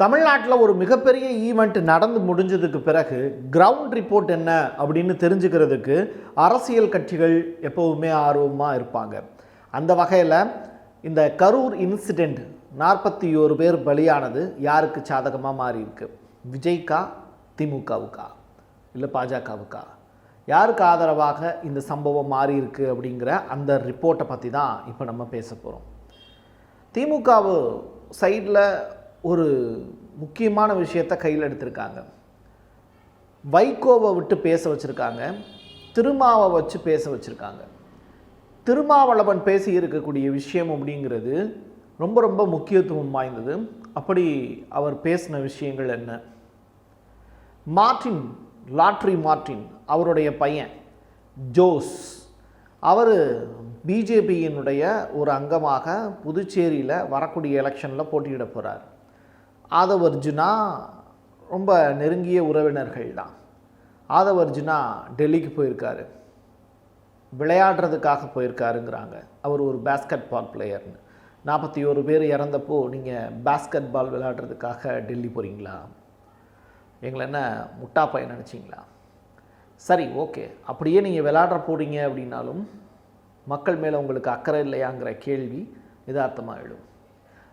தமிழ்நாட்டில் ஒரு மிகப்பெரிய ஈவெண்ட் நடந்து முடிஞ்சதுக்கு பிறகு கிரவுண்ட் ரிப்போர்ட் என்ன அப்படின்னு தெரிஞ்சுக்கிறதுக்கு அரசியல் கட்சிகள் எப்போவுமே ஆர்வமாக இருப்பாங்க. அந்த வகையில் இந்த கரூர் இன்சிடெண்ட் நாற்பத்தி ஒரு பேர் பலியானது யாருக்கு சாதகமாக மாறியிருக்கு? விஜய்கா திமுகவுக்கா? இல்லை பாஜகவுக்கா? யாருக்கு ஆதரவாக இந்த சம்பவம் மாறிருக்கு அப்படிங்கிற அந்த ரிப்போர்ட்டை பற்றி தான் இப்போ நம்ம பேச போகிறோம் திமுகவு சைடில் ஒரு முக்கியமான விஷயத்தை கையில் எடுத்திருக்காங்க. வைகோவை விட்டு பேச வச்சுருக்காங்க. திருமாவை வச்சு பேச வச்சுருக்காங்க. திருமாவளவன் பேசி இருக்கக்கூடிய விஷயம் அப்படிங்கிறது ரொம்ப ரொம்ப முக்கியத்துவம் வாய்ந்தது. அப்படி அவர் பேசின விஷயங்கள் என்ன? மார்டின் லாட்ரி மார்டின் அவருடைய பையன் ஜோஸ் அவர் பிஜேபியினுடைய ஒரு அங்கமாக புதுச்சேரியில் வரக்கூடிய எலெக்ஷனில் போட்டியிட போகிறார் ஆதவர்ஜுனா ரொம்ப நெருங்கிய உறவினர்கள் தான் ஆதவ் அர்ஜுனா டெல்லிக்கு போயிருக்காரு. விளையாடுறதுக்காக போயிருக்காருங்கிறாங்க. அவர் ஒரு பேஸ்கெட் பால் பிளேயர்னு நாற்பத்தி ஒரு பேர் இறந்தப்போ நீங்கள் பேஸ்கெட் பால் விளையாடுறதுக்காக டெல்லி போகிறீங்களா எங்களை என்ன முட்டா பையன் நினச்சிங்களா? சரி ஓகே. அப்படியே நீங்கள் விளையாடுற போறீங்க அப்படின்னாலும் மக்கள் மேலே உங்களுக்கு அக்கறை இல்லையாங்கிற கேள்வி யதார்த்தமாக எழும்.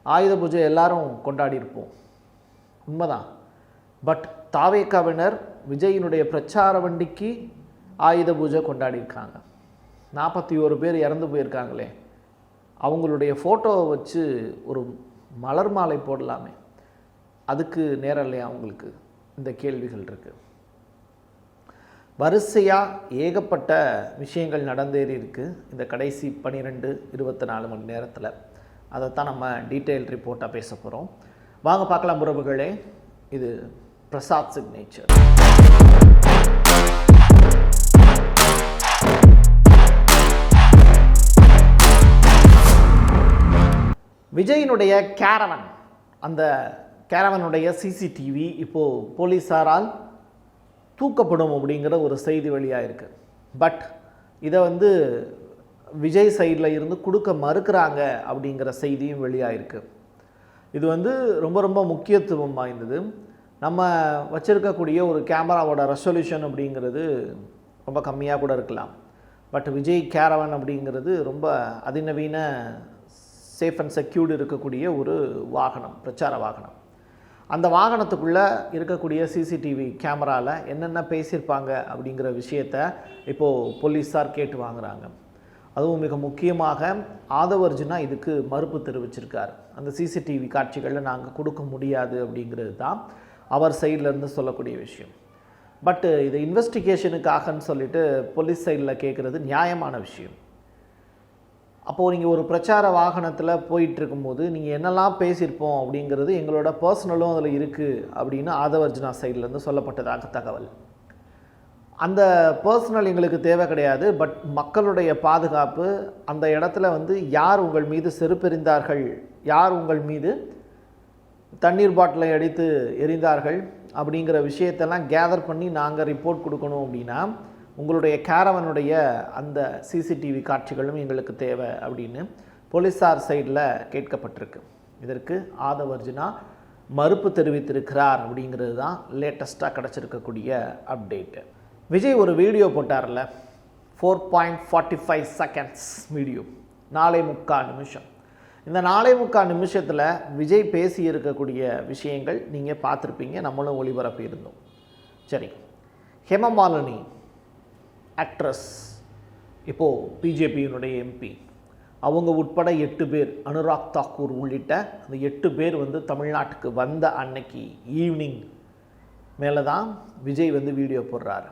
ஆயுத பூஜை எல்லாரும் கொண்டாடி இருப்போம். உண்மைதான். பட் தாவேக்காவினர் விஜயினுடைய பிரச்சார வண்டிக்கு ஆயுத பூஜை கொண்டாடியிருக்காங்க. நாற்பத்தி ஒரு பேர் இறந்து போயிருக்காங்களே. அவங்களுடைய ஃபோட்டோவை வச்சு ஒரு மலர் மாலை போடலாமே. அதுக்கு நேரம் இல்லையா அவங்களுக்கு இந்த கேள்விகள் இருக்குது வரிசையாக ஏகப்பட்ட விஷயங்கள் நடந்தேறி இருக்குது இந்த கடைசி பன்னிரெண்டு இருபத்தி நாலு மணி நேரத்தில். அதைத்தான் நம்ம டீட்டெயில் ரிப்போர்ட்டாக பேச போகிறோம் வாங்க பார்க்கலாம் உறவுகளே. இது பிரசாத் சிக்னேச்சர் விஜயினுடைய கேரவன் அந்த கேரவனுடைய சிசிடிவி இப்போது போலீஸாரால் தூக்கப்படும் அப்படிங்கிற ஒரு செய்தி வெளியாக இருக்குது பட் இதை வந்து விஜய் சைடில் இருந்து கொடுக்க மறுக்கிறாங்க அப்படிங்கிற செய்தியும் வெளியாக இருக்குது இது வந்து ரொம்ப ரொம்ப முக்கியத்துவம் வாய்ந்தது. நம்ம வச்சுருக்கக்கூடிய ஒரு கேமராவோட ரெசொல்யூஷன் அப்படிங்கிறது ரொம்ப கம்மியாக கூட இருக்கலாம். பட் விஜய் கேரவன் அப்படிங்கிறது ரொம்ப அதிநவீன சேஃப் அண்ட் செக்யூர்டு இருக்கக்கூடிய ஒரு வாகனம் பிரச்சார வாகனம். அந்த வாகனத்துக்குள்ளே இருக்கக்கூடிய சிசிடிவி கேமராவில் என்னென்ன பேசியிருப்பாங்க அப்படிங்கிற விஷயத்த இப்போது போலீஸார் கேட்டு வாங்குறாங்க. அதுவும் மிக முக்கியமாக ஆதவர்ஜுனா இதுக்கு மறுப்பு தெரிவிச்சிருக்கார். அந்த சிசிடிவி காட்சிகளில் நாங்கள் கொடுக்க முடியாது அப்படிங்கிறது தான் அவர் சைட்லேருந்து சொல்லக்கூடிய விஷயம். பட்டு இது இன்வெஸ்டிகேஷனுக்காகன்னு சொல்லிட்டு போலீஸ் சைடில் கேட்குறது நியாயமான விஷயம். அப்போது நீங்கள் ஒரு பிரச்சார வாகனத்தில் போயிட்டுருக்கும்போது நீங்கள் என்னெல்லாம் பேசியிருப்போம் அப்படிங்கிறது எங்களோட பர்சனலும் அதில் இருக்குது அப்படின்னு ஆதவர்ஜுனா சைட்லேருந்து சொல்லப்பட்டதாக தகவல். அந்த பர்சனல் எங்களுக்கு தேவை கிடையாது பட் மக்களுடைய பாதுகாப்பு அந்த இடத்துல வந்து யார் உங்கள் மீது செருப்பெறிந்தார்கள் யார் உங்கள் மீது தண்ணீர் பாட்டிலை அடித்து எரிந்தார்கள் அப்படிங்கிற விஷயத்தெல்லாம் கேதர் பண்ணி நாங்கள் ரிப்போர்ட் கொடுக்கணும் அப்படின்னா உங்களுடைய கேரவனுடைய அந்த சிசிடிவி காட்சிகளும் எங்களுக்கு தேவை அப்படின்னு போலீஸார் சைடில் கேட்கப்பட்டிருக்கு. இதற்கு ஆதவர்ஜுனா மறுப்பு தெரிவித்திருக்கிறார் அப்படிங்கிறது தான் லேட்டஸ்ட்டாக கிடச்சிருக்கக்கூடிய அப்டேட்டு விஜய் ஒரு video போட்டார்ல. Four point forty five seconds video நாளை முக்கால் நிமிஷம். இந்த நாளை முக்கால் நிமிஷத்தில் விஜய் பேசி இருக்கக்கூடிய விஷயங்கள் நீங்கள் பார்த்துருப்பீங்க. நம்மளும் ஒளிபரப்பி இருந்தோம். சரி. ஹேமமாலினி ஆக்ட்ரஸ் இப்போது பிஜேபியினுடைய எம்பி அவங்க உட்பட எட்டு பேர் அனுராக் தாக்கூர் உள்ளிட்ட அந்த எட்டு பேர் வந்து தமிழ்நாட்டுக்கு வந்த அன்னைக்கு ஈவினிங் மேலே தான் விஜய் வந்து வீடியோ போடுறாரு.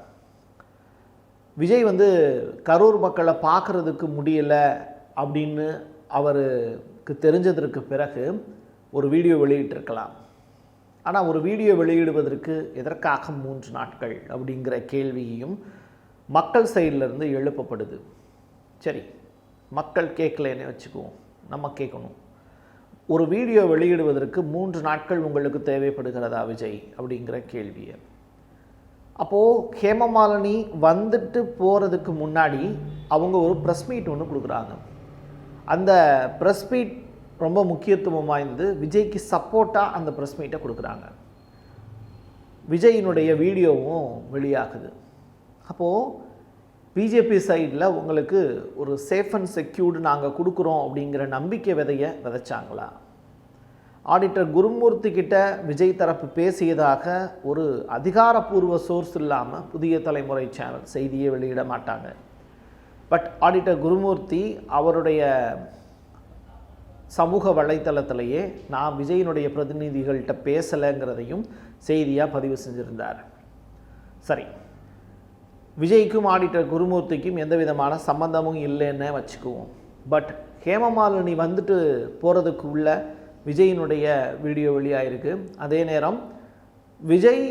விஜய் வந்து கரூர் மக்களை பார்க்குறதுக்கு முடியலை அப்படின்னு அவருக்கு தெரிஞ்சதற்கு பிறகு ஒரு வீடியோ வெளியிட்டிருக்கலாம். ஆனால் ஒரு வீடியோ வெளியிடுவதற்கு எதற்காக மூன்று நாட்கள் அப்படிங்கிற கேள்வியையும் மக்கள் சைட்லேருந்து எழுப்பப்படுது. சரி மக்கள் கேட்கலன்னு வச்சுக்குவோம். நம்ம கேட்கணும் ஒரு வீடியோ வெளியிடுவதற்கு மூன்று நாட்கள் உங்களுக்கு தேவைப்படுகிறதா விஜய் அப்படிங்கிற கேள்வியை? அப்போது ஹேமமாலினி வந்துட்டு போகிறதுக்கு முன்னாடி அவங்க ஒரு ப்ரெஸ் மீட் ஒன்று கொடுக்குறாங்க. அந்த ப்ரெஸ் மீட் ரொம்ப முக்கியத்துவம் வாய்ந்து விஜய்க்கு சப்போர்ட்டாக அந்த ப்ரெஸ் மீட்டை கொடுக்குறாங்க. விஜயினுடைய வீடியோவும் வெளியாகுது. அப்போது பிஜேபி சைடில் உங்களுக்கு ஒரு சேஃப் அண்ட் செக்யூர்டு நாங்கள் கொடுக்குறோம் அப்படிங்கிற நம்பிக்கை விதையை விதைச்சாங்களா? ஆடிட்டர் குருமூர்த்தி கிட்ட விஜய் தரப்பு பேசியதாக ஒரு அதிகாரப்பூர்வ சோர்ஸ் இல்லாமல் புதிய தலைமுறை சேனல் செய்தியை வெளியிட மாட்டாங்க. பட் ஆடிட்டர் குருமூர்த்தி அவருடைய சமூக வலைத்தளத்திலேயே நான் விஜயினுடைய பிரதிநிதிகள்கிட்ட பேசலைங்கிறதையும் செய்தியாக பதிவு செஞ்சுருந்தார். சரி. விஜய்க்கும் ஆடிட்டர் குருமூர்த்திக்கும் எந்த விதமான சம்பந்தமும் இல்லைன்னு வச்சுக்குவோம். பட் ஹேமமாலினி வந்துட்டு போகிறதுக்கு உள்ள விஜயினுடைய வீடியோ வெளியாகிருக்கு அதே நேரம் விஜய்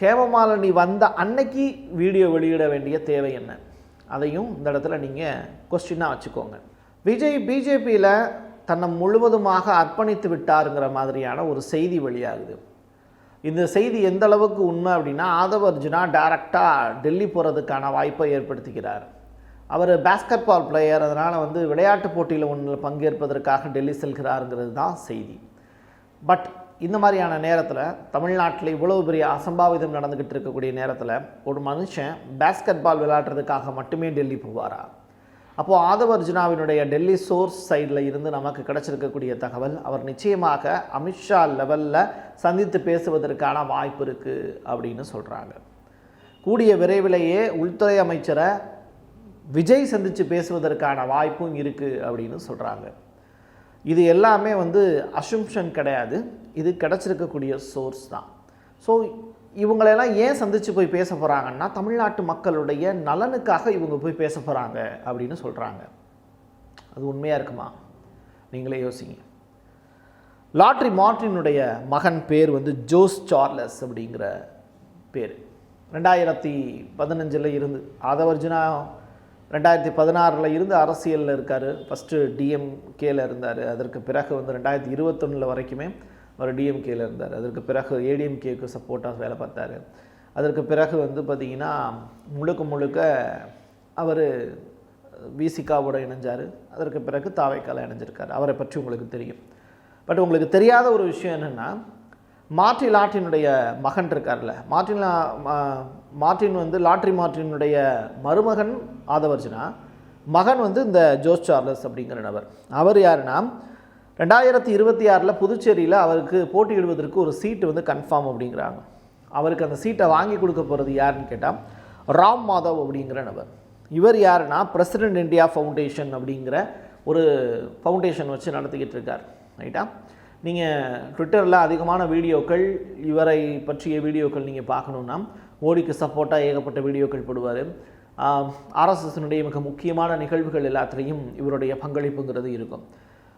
ஹேமமாலினி வந்த அன்னைக்கு வீடியோ வெளியிட வேண்டிய தேவை என்ன? அதையும் இந்த இடத்துல நீங்கள் கொஸ்டினாக வச்சுக்கோங்க. விஜய் பிஜேபியில் தன்னை முழுவதுமாக அர்ப்பணித்து விட்டாருங்கிற மாதிரியான ஒரு செய்தி வெளியாகுது. இந்த செய்தி எந்த அளவுக்கு உண்மை அப்படின்னா ஆதவ அர்ஜுனா டைரக்டாக டெல்லி போகிறதுக்கான வாய்ப்பை ஏற்படுத்துகிறார் அவர் பேஸ்கெட் பால் பிளேயர் அதனால் வந்து விளையாட்டு போட்டியில் ஒன்றில் பங்கேற்பதற்காக டெல்லி செல்கிறாருங்கிறது தான் செய்தி. பட் இந்த மாதிரியான நேரத்தில் தமிழ்நாட்டில் இவ்வளவு பெரிய அசம்பாவிதம் நடந்துக்கிட்டு இருக்கக்கூடிய நேரத்தில் ஒரு மனுஷன் பேஸ்கெட் பால் விளையாடுறதுக்காக மட்டுமே டெல்லி போவாரா? அப்போது ஆதவ அர்ஜுனாவினுடைய டெல்லி சோர்ஸ் சைடில் இருந்து நமக்கு கிடச்சிருக்கக்கூடிய தகவல் அவர் நிச்சயமாக அமித்ஷா லெவலில் சந்தித்து பேசுவதற்கான வாய்ப்பு இருக்குது அப்படின்னு சொல்கிறாங்க கூடிய விரைவிலேயே உள்துறை அமைச்சரை விஜய் சந்தித்து பேசுவதற்கான வாய்ப்பும் இருக்குது அப்படின்னு சொல்கிறாங்க இது எல்லாமே வந்து அசும்ஷன் கிடையாது. இது கிடச்சிருக்கக்கூடிய சோர்ஸ் தான். ஸோ இவங்களெல்லாம் ஏன் சந்தித்து போய் பேச போகிறாங்கன்னா தமிழ்நாட்டு மக்களுடைய நலனுக்காக இவங்க போய் பேச போகிறாங்க அப்படின்னு சொல்கிறாங்க அது உண்மையாக இருக்குமா? நீங்களே யோசிங்க. லாட்ரி மார்டினுடைய மகன் பேர் வந்து ஜோஸ் சார்லஸ் அப்படிங்கிற பேர். ரெண்டாயிரத்தி பதினஞ்சில் இருந்து ஆதவர்ஜுனா ரெண்டாயிரத்தி பதினாறில் இருந்து அரசியலில் இருக்கார். ஃபஸ்ட்டு டிஎம்கேல இருந்தார். அதற்கு பிறகு வந்து ரெண்டாயிரத்தி இருபத்தொன்னில் வரைக்குமே அவர் டிஎம்கேல இருந்தார். அதற்கு பிறகு ஏடிஎம்கேக்கு சப்போர்ட்டாக வேலை பார்த்தாரு. அதற்கு பிறகு வந்து பார்த்திங்கன்னா முழுக்க முழுக்க அவர் விசிகாவோட இணைஞ்சார். அதற்கு பிறகு தாவைக்கால இணைஞ்சிருக்கார். அவரை பற்றி உங்களுக்கு தெரியும். பட் உங்களுக்கு தெரியாத ஒரு விஷயம் என்னென்னா மார்டின் லாட்டினுடைய மகன் இருக்கார்ல மார்டின் லா- மா- மார்டின் வந்து லாட்ரி மார்டினுடைய மருமகன் ஆதவர்ஜுனா மகன் வந்து இந்த ஜோஸ் சார்லஸ் அப்படிங்கிற நபர். அவர் யாருன்னா ரெண்டாயிரத்தி இருபத்தி ஆறில் புதுச்சேரியில் அவருக்கு போட்டியிடுவதற்கு ஒரு சீட்டு வந்து கன்ஃபார்ம் அப்படிங்கிறாங்க. அவருக்கு அந்த சீட்டை வாங்கி கொடுக்க போகிறது யாருன்னு கேட்டால் ராம் மாதவ் அப்படிங்கிற நபர். இவர் யாருன்னா பிரசிடென்ட் இந்தியா ஃபவுண்டேஷன் அப்படிங்கிற ஒரு ஃபவுண்டேஷன் வச்சு நடத்திக்கிட்டு இருக்கார். ரைட்டா? நீங்கள் ட்விட்டரில் அதிகமான வீடியோக்கள் இவரை பற்றிய வீடியோக்கள் நீங்கள் பார்க்கணுன்னா மோடிக்கு சப்போர்ட்டாக ஏகப்பட்ட வீடியோக்கள் போடுவார். ஆர்எஸ்எஸ்னுடைய மிக முக்கியமான நிகழ்வுகள் எல்லாத்துலேயும் இவருடைய பங்களிப்புங்கிறது இருக்கும்.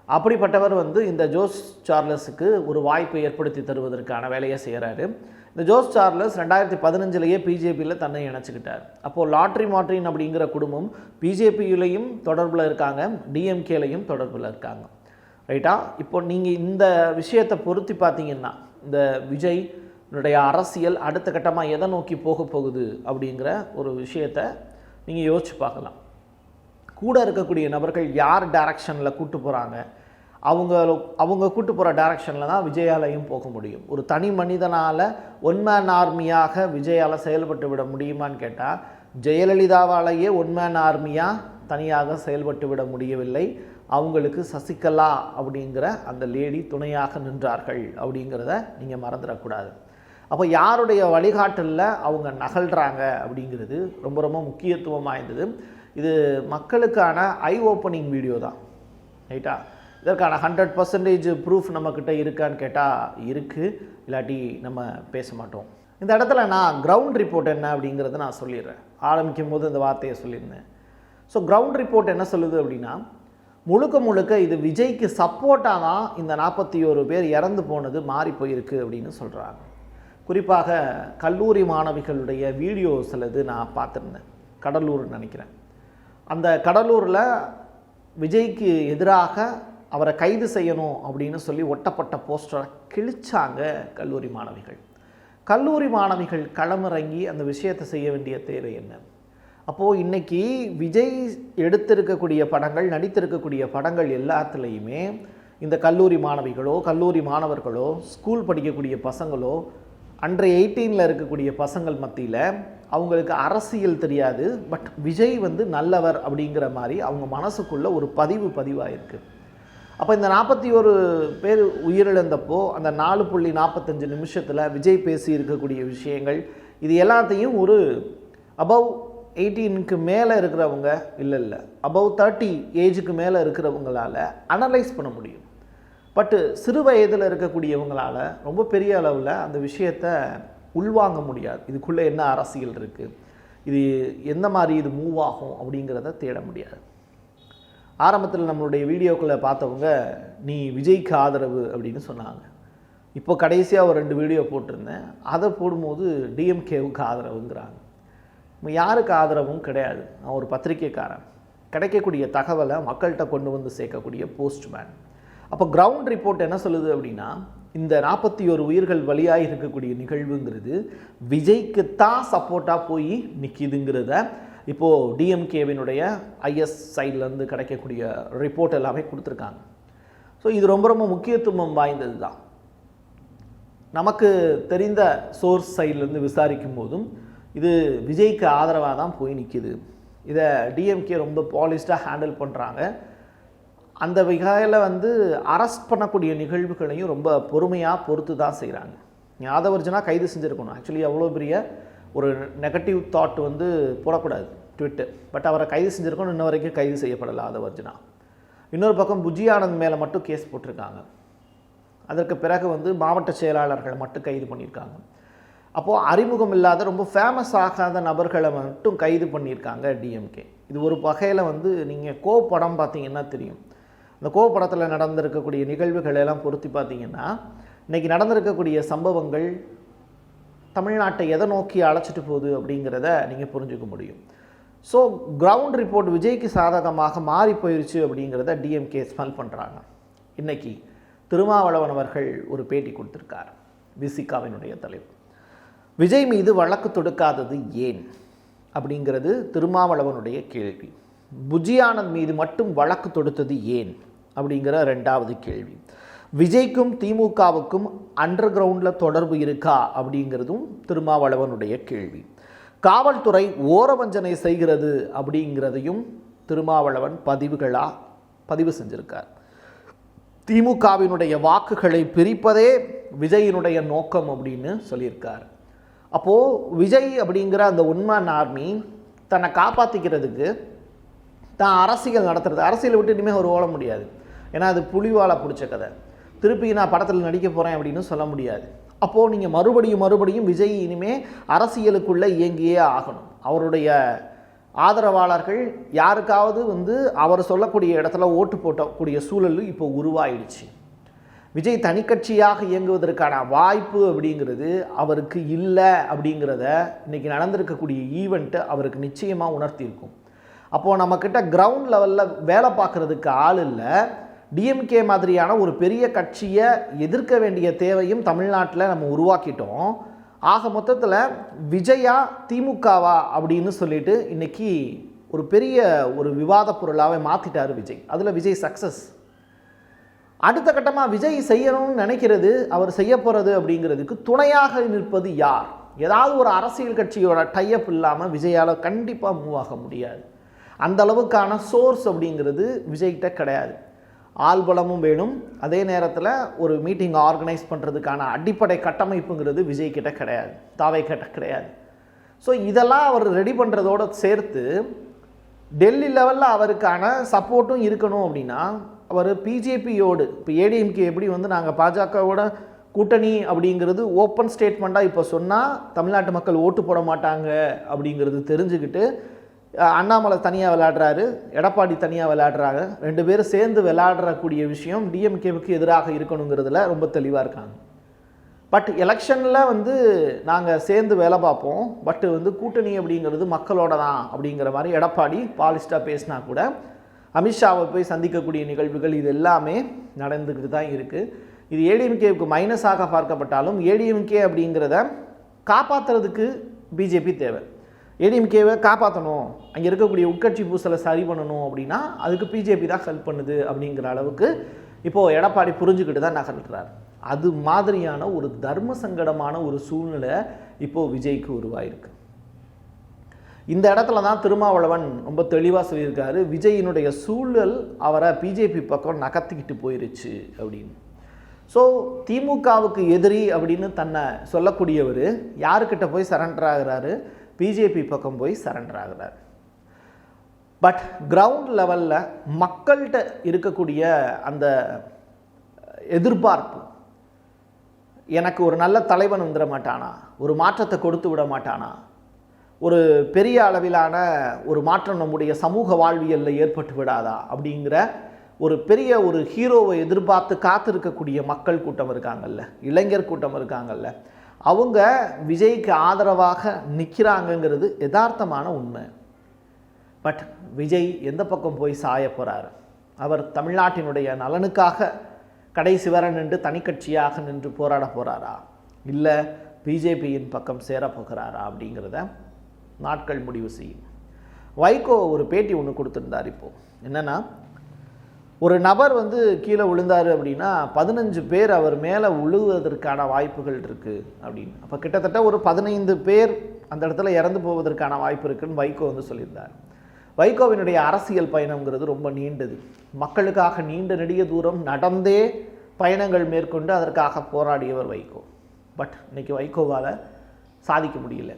அப்படிப்பட்டவர் வந்து இந்த ஜோஸ் சார்லஸுக்கு ஒரு வாய்ப்பை ஏற்படுத்தி தருவதற்கான வேலையை செய்கிறாரு இந்த ஜோஸ் சார்லஸ் ரெண்டாயிரத்தி பதினஞ்சிலேயே பிஜேபியில் தன்னை இணைச்சிக்கிட்டார். அப்போது லாட்ரி மாட்ரின் அப்படிங்கிற குடும்பம் பிஜேபியிலையும் தொடர்பில் இருக்காங்க டிஎம்கேலையும் தொடர்பில் இருக்காங்க. ரைட்டா? இப்போ நீங்கள் இந்த விஷயத்தை பொருத்தி பார்த்தீங்கன்னா இந்த விஜய் என்னுடைய அரசியல் அடுத்த கட்டமாக எதை நோக்கி போக போகுது அப்படிங்கிற ஒரு விஷயத்தை நீங்கள் யோசிச்சு பார்க்கலாம். கூட இருக்கக்கூடிய நபர்கள் யார் டைரக்ஷனில் கூட்டு போகிறாங்க அவங்க அவங்க கூட்டு போகிற டைரக்ஷனில் தான் விஜயாலையும் போக முடியும். ஒரு தனி மனிதனால் ஒன் மேன் ஆர்மியாக விஜயால் செயல்பட்டு விட முடியுமான்னு கேட்டால் ஜெயலலிதாவாலேயே ஒன் மேன் ஆர்மியாக தனியாக செயல்பட்டு விட முடியவில்லை. அவங்களுக்கு சசிகலா அப்படிங்கிற அந்த லேடி துணையாக நின்றார்கள் அப்படிங்கிறத நீங்கள் மறந்துடக்கூடாது. அப்போ யாருடைய வழிகாட்டலில் அவங்க நகல்கிறாங்க அப்படிங்கிறது ரொம்ப ரொம்ப முக்கியத்துவம் வாய்ந்தது. இது மக்களுக்கான ஐ ஓப்பனிங் வீடியோ தான். ரைட்டா? இதற்கான ஹண்ட்ரட் பர்சன்டேஜ் ப்ரூஃப் நம்மக்கிட்ட இருக்கான்னு கேட்டால் இருக்குது இல்லாட்டி நம்ம பேச மாட்டோம். இந்த இடத்துல நான் கிரவுண்ட் ரிப்போர்ட் என்ன அப்படிங்கிறத நான் சொல்லிடுறேன். ஆரம்பிக்கும் போது இந்த வார்த்தையை சொல்லியிருந்தேன். ஸோ கிரவுண்ட் ரிப்போர்ட் என்ன சொல்லுது அப்படின்னா முழுக்க முழுக்க இது விஜய்க்கு சப்போர்ட்டாக தான் இந்த நாற்பத்தி ஒரு பேர் இறந்து போனது மாறி போயிருக்கு அப்படின்னு சொல்கிறாங்க குறிப்பாக கல்லூரி மாணவிகளுடைய வீடியோ சிலது நான் பார்த்துருந்தேன். கடலூர்னு நினைக்கிறேன். அந்த கடலூரில் விஜய்க்கு எதிராக அவரை கைது செய்யணும் அப்படின்னு சொல்லி ஒட்டப்பட்ட போஸ்டரை கிழிச்சாங்க கல்லூரி மாணவிகள். கல்லூரி மாணவிகள் களமிறங்கி அந்த விஷயத்தை செய்ய வேண்டிய தேவை என்ன? அப்போது இன்றைக்கி விஜய் எடுத்திருக்கக்கூடிய படங்கள் நடித்திருக்கக்கூடிய படங்கள் எல்லாத்துலேயுமே இந்த கல்லூரி மாணவிகளோ கல்லூரி மாணவர்களோ ஸ்கூல் படிக்கக்கூடிய பசங்களோ அன்றைய எயிட்டீனில் இருக்கக்கூடிய பசங்கள் மத்தியில் அவங்களுக்கு அரசியல் தெரியாது பட் விஜய் வந்து நல்லவர் அப்படிங்கிற மாதிரி அவங்க மனசுக்குள்ள ஒரு பதிவு பதிவாயிருக்கு. அப்போ இந்த நாற்பத்தி ஒரு பேர் உயிரிழந்தப்போ அந்த நாலு புள்ளி நாற்பத்தஞ்சு நிமிஷத்தில் விஜய் பேசி இருக்கக்கூடிய விஷயங்கள் இது எல்லாத்தையும் ஒரு அபவ் எயிட்டீனுக்கு மேலே இருக்கிறவங்க இல்லை இல்லை அபவ் தேர்ட்டி ஏஜுக்கு மேலே இருக்கிறவங்களால அனலைஸ் பண்ண முடியும். பட்டு சிறு வயதில் இருக்கக்கூடியவங்களால ரொம்ப பெரிய அளவில் அந்த விஷயத்தை உள்வாங்க முடியாது. இதுக்குள்ளே என்ன அரசியல் இருக்குது இது எந்த மாதிரி இது மூவ் ஆகும் அப்படிங்கிறத தேட முடியாது. ஆரம்பத்தில் நம்மளுடைய வீடியோக்களை பார்த்தவங்க நீ விஜய்க்கு ஆதரவு அப்படின்னு சொன்னாங்க. இப்போ கடைசியாக ஒரு ரெண்டு வீடியோ போட்டிருந்தேன். அதை போடும்போது டிஎம்கேவுக்கு ஆதரவுங்கிறாங்க. யாருக்கு ஆதரவும் கிடையாது. நான் ஒரு பத்திரிக்கைக்காரன் கிடைக்கக்கூடிய தகவலை மக்கள்கிட்ட கொண்டு வந்து சேர்க்கக்கூடிய போஸ்ட்மேன் அப்போ கிரவுண்ட் ரிப்போர்ட் என்ன சொல்லுது அப்படின்னா இந்த நாற்பத்தி ஒரு உயிர்கள் வழியாக இருக்கக்கூடிய நிகழ்வுங்கிறது விஜய்க்கு தான் சப்போர்ட்டாக போய் நிற்கிதுங்கிறத இப்போது டிஎம்கேவினுடைய ஐஎஸ் சைட்லேருந்து கிடைக்கக்கூடிய ரிப்போர்ட் எல்லாமே கொடுத்துருக்காங்க. ஸோ இது ரொம்ப ரொம்ப முக்கியத்துவம் வாய்ந்தது தான் நமக்கு தெரிந்த சோர்ஸ் சைட்லேருந்து விசாரிக்கும் போதும் இது விஜய்க்கு ஆதரவாக தான் போய் நிற்கிது இதை டிஎம்கே ரொம்ப பாலிஸ்டாக ஹேண்டில் பண்ணுறாங்க அந்த வகையில் வந்து அரெஸ்ட் பண்ணக்கூடிய நிகழ்வுகளையும் ரொம்ப பொறுமையாக பொறுத்து தான் செய்கிறாங்க யாதவர்ஜனா கைது செஞ்சுருக்கணும். ஆக்சுவலி அவ்வளோ பெரிய ஒரு நெகட்டிவ் தாட் வந்து போடக்கூடாது. ட்விட்டு பட் அவரை கைது செஞ்சுருக்கணும். இன்ன வரைக்கும் கைது செய்யப்படலை யாதவர்ஜனா இன்னொரு பக்கம் புஜி ஆனந்த் மேலே மட்டும் கேஸ் போட்டிருக்காங்க. அதற்கு பிறகு வந்து மாவட்ட செயலாளர்களை மட்டும் கைது பண்ணியிருக்காங்க. அப்போது அறிமுகம் இல்லாத ரொம்ப ஃபேமஸ் ஆகாத நபர்களை மட்டும் கைது பண்ணியிருக்காங்க டிஎம்கே இது ஒரு வகையில் வந்து நீங்கள் கோ படம் பார்த்தீங்கன்னா தெரியும். இந்த கோ படத்தில் நடந்திருக்கக்கூடிய நிகழ்வுகள் எல்லாம் பொருத்தி பார்த்தீங்கன்னா இன்றைக்கி நடந்திருக்கக்கூடிய சம்பவங்கள் தமிழ்நாட்டை எதை நோக்கி அழைச்சிட்டு போகுது அப்படிங்கிறத நீங்கள் புரிஞ்சுக்க முடியும். ஸோ கிரவுண்ட் ரிப்போர்ட் விஜய்க்கு சாதகமாக மாறி போயிருச்சு அப்படிங்கிறத டிஎம்கே ஸ்மெல் பண்ணுறாங்க இன்றைக்கி திருமாவளவன் அவர்கள் ஒரு பேட்டி கொடுத்துருக்கார் விசிகாவினுடைய தலைவர். விஜய் மீது வழக்கு தொடுக்காதது ஏன்? அப்படிங்கிறது திருமாவளவனுடைய கேள்வி. புஜியானந்த் மீது மட்டும் வழக்கு தொடுத்தது ஏன்? அப்படிங்கிற ரெண்டாவது கேள்வி. விஜய்க்கும் திமுகவுக்கும் அண்டர் கிரவுண்டில் தொடர்பு இருக்கா அப்படிங்கிறதும் திருமாவளவனுடைய கேள்வி. காவல்துறை ஓரவஞ்சனை செய்கிறது அப்படிங்கிறதையும் திருமாவளவன் பதிவுகளாக பதிவு செஞ்சிருக்கார். திமுகவினுடைய வாக்குகளை பிரிப்பதே விஜயினுடைய நோக்கம் அப்படின்னு சொல்லியிருக்கார். அப்போது விஜய் அப்படிங்கிற அந்த உண்மன் ஆர்மி தன்னை காப்பாற்றிக்கிறதுக்கு தான் அரசியல் நடத்துறது. அரசியலை விட்டு இனிமேல் அவர் ஓட முடியாது. ஏன்னா அது புலிவாலை பிடிச்ச கதை. திருப்பி நான் படத்தில் நடிக்க போகிறேன் அப்படின்னு சொல்ல முடியாது. அப்போது நீங்கள் மறுபடியும் மறுபடியும் விஜய் இனிமேல் அரசியலுக்குள்ளே இயங்கியே ஆகணும். அவருடைய ஆதரவாளர்கள் யாருக்காவது வந்து அவர் சொல்லக்கூடிய இடத்துல ஓட்டு போட்டக்கூடிய சூழல் இப்போ உருவாயிடுச்சு. விஜய் தனிக்கட்சியாக இயங்குவதற்கான வாய்ப்பு அப்படிங்கிறது அவருக்கு இல்லை அப்படிங்கிறத இன்றைக்கி நடந்திருக்கக்கூடிய ஈவெண்ட்டு அவருக்கு நிச்சயமாக உணர்த்தியிருக்கும். அப்போது நம்மக்கிட்ட கிரவுண்ட் லெவலில் வேலை பார்க்குறதுக்கு ஆள் இல்லை. டிஎம்கே மாதிரியான ஒரு பெரிய கட்சியை எதிர்க்க வேண்டிய தேவையும் தமிழ்நாட்டில் நம்ம உருவாக்கிட்டோம். ஆக மொத்தத்தில் விஜயா திமுகவா அப்படின்னு சொல்லிட்டு இன்னைக்கு ஒரு பெரிய ஒரு விவாத பொருளாகவே மாற்றிட்டார் விஜய். அதில் விஜய் சக்ஸஸ் அடுத்த கட்டமாக விஜய் செய்யணும்னு நினைக்கிறது அவர் செய்ய போகிறது அப்படிங்கிறதுக்கு துணையாக நிற்பது யார்? ஏதாவது ஒரு அரசியல் கட்சியோட டைப் இல்லாமல் விஜயால் கண்டிப்பாக மூவ் ஆக முடியாது. அந்த அளவுக்கான சோர்ஸ் அப்படிங்கிறது விஜய்கிட்ட கிடையாது. ஆள்பலமும் வேணும். அதே நேரத்தில் ஒரு மீட்டிங் ஆர்கனைஸ் பண்ணுறதுக்கான அடிப்படை கட்டமைப்புங்கிறது விஜய் கிட்ட கிடையாது. தாவை கிட்ட கிடையாது. ஸோ இதெல்லாம் அவர் ரெடி பண்ணுறதோட சேர்த்து டெல்லி லெவலில் அவருக்கான சப்போர்ட்டும் இருக்கணும் அப்படின்னா அவர் பிஜேபியோடு இப்போ ஏடிஎம்கே எப்படி வந்து நாங்கள் பாஜகவோட கூட்டணி அப்படிங்கிறது ஓப்பன் ஸ்டேட்மெண்ட்டாக இப்போ சொன்னால் தமிழ்நாட்டு மக்கள் ஓட்டு போட மாட்டாங்க அப்படிங்கிறது தெரிஞ்சுக்கிட்டு அண்ணாமலை தனியாக விளையாடுறாரு எடப்பாடி தனியாக விளையாடுறாங்க. ரெண்டு பேரும் சேர்ந்து விளையாடுறக்கூடிய விஷயம் டிஎம்கேவுக்கு எதிராக இருக்கணுங்கிறதுல ரொம்ப தெளிவாக இருக்காங்க. பட் எலெக்ஷனில் வந்து நாங்கள் சேர்ந்து வேலை பார்ப்போம். பட்டு வந்து கூட்டணி அப்படிங்கிறது மக்களோட தான் அப்படிங்கிற மாதிரி எடப்பாடி பாலிஸ்டாக பேசினா கூட அமித்ஷாவை போய் சந்திக்கக்கூடிய நிகழ்வுகள் இது எல்லாமே நடந்துக்கிட்டு தான் இருக்குது இது ஏடிஎம்கேவுக்கு மைனஸாக பார்க்கப்பட்டாலும் ஏடிஎம்கே அப்படிங்கிறத காப்பாற்றுறதுக்கு பிஜேபி தேவை. ஏடிஎம்கேவை காப்பாற்றணும் அங்கே இருக்கக்கூடிய உட்கட்சி பூசலை சரி பண்ணணும் அப்படின்னா அதுக்கு பிஜேபி தான் ஹெல்ப் பண்ணுது அப்படிங்கிற அளவுக்கு இப்போது எடப்பாடி புரிஞ்சுக்கிட்டு தான் நகர்கிறார் அது மாதிரியான ஒரு தர்ம சங்கடமான ஒரு சூழ்நிலை இப்போது விஜய்க்கு உருவாயிருக்கு. இந்த இடத்துல தான் திருமாவளவன் ரொம்ப தெளிவாக சொல்லியிருக்காரு விஜயினுடைய சூழல் அவரை பிஜேபி பக்கம் நகர்த்திக்கிட்டு போயிருச்சு அப்படின்னு. ஸோ திமுகவுக்கு எதிரி அப்படின்னு தன்னை சொல்லக்கூடியவர் யாருக்கிட்ட போய் சரண்டர் ஆகிறாரு? பிஜேபி பக்கம் போய் சரண்டர் ஆகிறார். பட் கிரவுண்ட் லெவலில் மக்கள்கிட்ட இருக்கக்கூடிய அந்த எதிர்பார்ப்பு எனக்கு ஒரு நல்ல தலைவன் வந்துட மாட்டானா? ஒரு மாற்றத்தை கொடுத்து விட மாட்டானா? ஒரு பெரிய அளவிலான ஒரு மாற்றம் நம்முடைய சமூக வாழ்வியலில் ஏற்பட்டு விடாதா? அப்படிங்கிற ஒரு பெரிய ஒரு ஹீரோவை எதிர்பார்த்து காத்திருக்கக்கூடிய மக்கள் கூட்டம் இருக்காங்கல்ல இளைஞர் கூட்டம் இருக்காங்கல்ல. அவங்க விஜய்க்கு ஆதரவாக நிற்கிறாங்கங்கிறது யதார்த்தமான உண்மை. பட் விஜய் எந்த பக்கம் போய் சாய போகிறார் அவர் தமிழ்நாட்டினுடைய நலனுக்காக கடைசி வர நின்று தனிக்கட்சியாக நின்று போராட போகிறாரா இல்லை பிஜேபியின் பக்கம் சேரப் போகிறாரா அப்படிங்கிறத நாட்கள் முடிவு செய்யும். வைகோ ஒரு பேட்டி ஒன்று கொடுத்துருந்தார் இப்போது என்னென்னா ஒரு நபர் வந்து கீழே விழுந்தார் அப்படின்னா பதினஞ்சு பேர் அவர் மேலே விழுவதற்கான வாய்ப்புகள் இருக்குது அப்படின்னு. அப்போ கிட்டத்தட்ட ஒரு பதினைந்து பேர் அந்த இடத்துல இறந்து போவதற்கான வாய்ப்பு இருக்குன்னு வைகோ வந்து சொல்லியிருந்தார். வைகோவினுடைய அரசியல் பயணங்கிறது ரொம்ப நீண்டது. மக்களுக்காக நீண்ட நெடிய தூரம் நடந்தே பயணங்கள் மேற்கொண்டு அதற்காக போராடியவர் வைகோ. பட் இன்றைக்கி வைகோவால் சாதிக்க முடியல.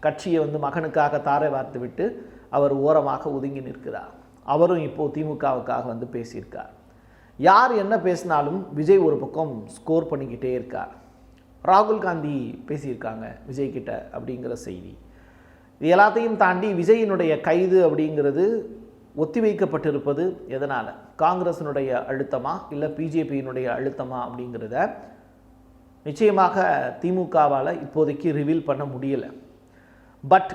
கட்சியை வந்து மகனுக்காக தாரை வார்த்து விட்டு அவர் ஓரமாக ஒதுங்கி நிற்கிறார். அவரும் இப்போது திமுகவுக்காக வந்து பேசியிருக்கார். யார் என்ன பேசினாலும் விஜய் ஒரு பக்கம் ஸ்கோர் பண்ணிக்கிட்டே இருக்கார். ராகுல் காந்தி பேசியிருக்காங்க விஜய் கிட்ட அப்படிங்கிற செய்தி. இது எல்லாத்தையும் தாண்டி விஜயினுடைய கைது அப்படிங்கிறது ஒத்திவைக்கப்பட்டிருப்பது எதனால்? காங்கிரஸினுடைய அழுத்தமா? இல்லை பிஜேபியினுடைய அழுத்தமா அப்படிங்கிறத நிச்சயமாக திமுகவால் இப்போதைக்கு ரிவீல் பண்ண முடியலை. பட்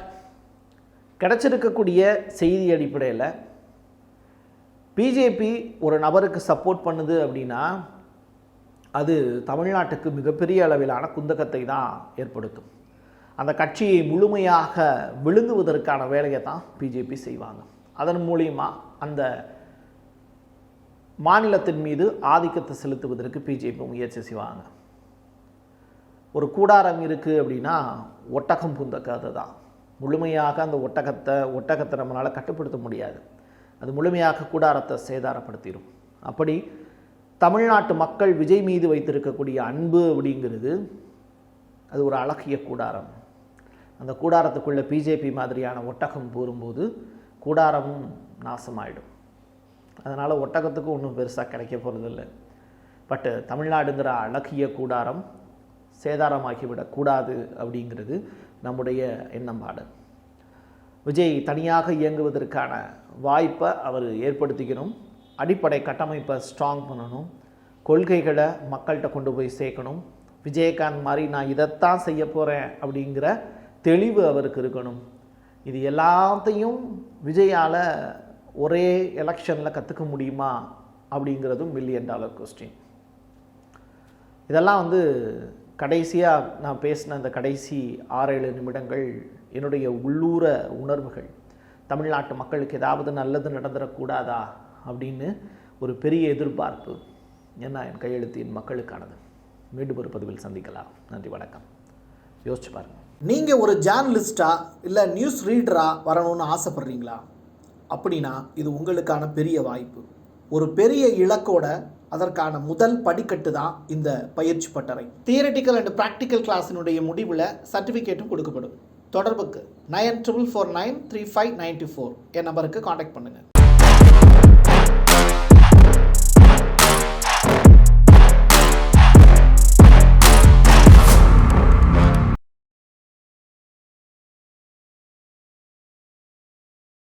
கிடச்சிருக்கக்கூடிய செய்தி அடிப்படையில் பிஜேபி ஒரு நபருக்கு சப்போர்ட் பண்ணுது அப்படின்னா அது தமிழ்நாட்டுக்கு மிகப்பெரிய அளவிலான குந்தகத்தை தான் ஏற்படுத்தும். அந்த கட்சியை முழுமையாக விழுங்குவதற்கான வேலையை தான் பிஜேபி செய்வாங்க. அதன் மூலியமா அந்த மாநிலத்தின் மீது ஆதிக்கத்தை செலுத்துவதற்கு பிஜேபி முயற்சி செய்வாங்க. ஒரு கூடாரம் இருக்குது அப்படின்னா ஒட்டகம் புந்த கதை தான். முழுமையாக அந்த ஒட்டகத்தை ஒட்டகத்தை நம்மளால் கட்டுப்படுத்த முடியாது. அது முழுமையாக கூடாரத்தை சேதாரப்படுத்திடும். அப்படி தமிழ்நாட்டு மக்கள் விஜய் மீது வைத்திருக்கக்கூடிய அன்பு அப்படிங்கிறது அது ஒரு அழகிய கூடாரம். அந்த கூடாரத்துக்குள்ளே பிஜேபி மாதிரியான ஒட்டகம் கூறும்போது கூடாரமும் நாசமாயிடும். அதனால் ஒட்டகத்துக்கு ஒன்றும் பெருசாக கிடைக்க போகிறதில்லை பட்டு தமிழ்நாடுங்கிற அழகிய கூடாரம் சேதாரமாகிவிடக்கூடாது அப்படிங்கிறது நம்முடைய எண்ணம்பாடு. விஜய் தனியாக இயங்குவதற்கான வாய்ப்பை அவர் ஏற்படுத்திக்கணும். அடிப்படை கட்டமைப்பை ஸ்ட்ராங் பண்ணணும். கொள்கைகளை மக்கள்கிட்ட கொண்டு போய் சேர்க்கணும். விஜயகாந்த் மாதிரி நான் இதைத்தான் செய்ய போகிறேன் அப்படிங்கிற தெளிவு அவருக்கு இருக்கணும். இது எல்லாத்தையும் விஜயால் ஒரே எலெக்ஷனில் கற்றுக்க முடியுமா அப்படிங்கிறதும் மில்லியன் டாலர் கொஸ்டின் இதெல்லாம் வந்து கடைசியாக நான் பேசின அந்த கடைசி ஆறேழு நிமிடங்கள் என்னுடைய உள்ளூர உணர்வுகள் தமிழ்நாட்டு மக்களுக்கு ஏதாவது நல்லது நடந்துடக்கூடாதா அப்படின்னு ஒரு பெரிய எதிர்பார்ப்பு என்ன என் கையெழுத்து என் மக்களுக்கானது. மீண்டும் ஒரு பதிவில் சந்திக்கலாம். நன்றி வணக்கம். யோசிச்சு பாருங்கள் நீங்கள் ஒரு ஜேர்னலிஸ்டாக இல்லை நியூஸ் ரீடராக வரணும்னு ஆசைப்பட்றீங்களா? அப்படின்னா இது உங்களுக்கான பெரிய வாய்ப்பு. ஒரு பெரிய இலக்கோட அதற்கான முதல் படிக்கட்டு தான் இந்த பயிற்சி பட்டறை. தியரட்டிக்கல் அண்ட் ப்ராக்டிக்கல் கிளாஸினுடைய முடிவில் சர்டிஃபிகேட்டும் கொடுக்கப்படும். தொடர்புக்கு nine triple four nine three five ninety four என் நம்பருக்கு காண்டாக்ட் பண்ணுங்கள்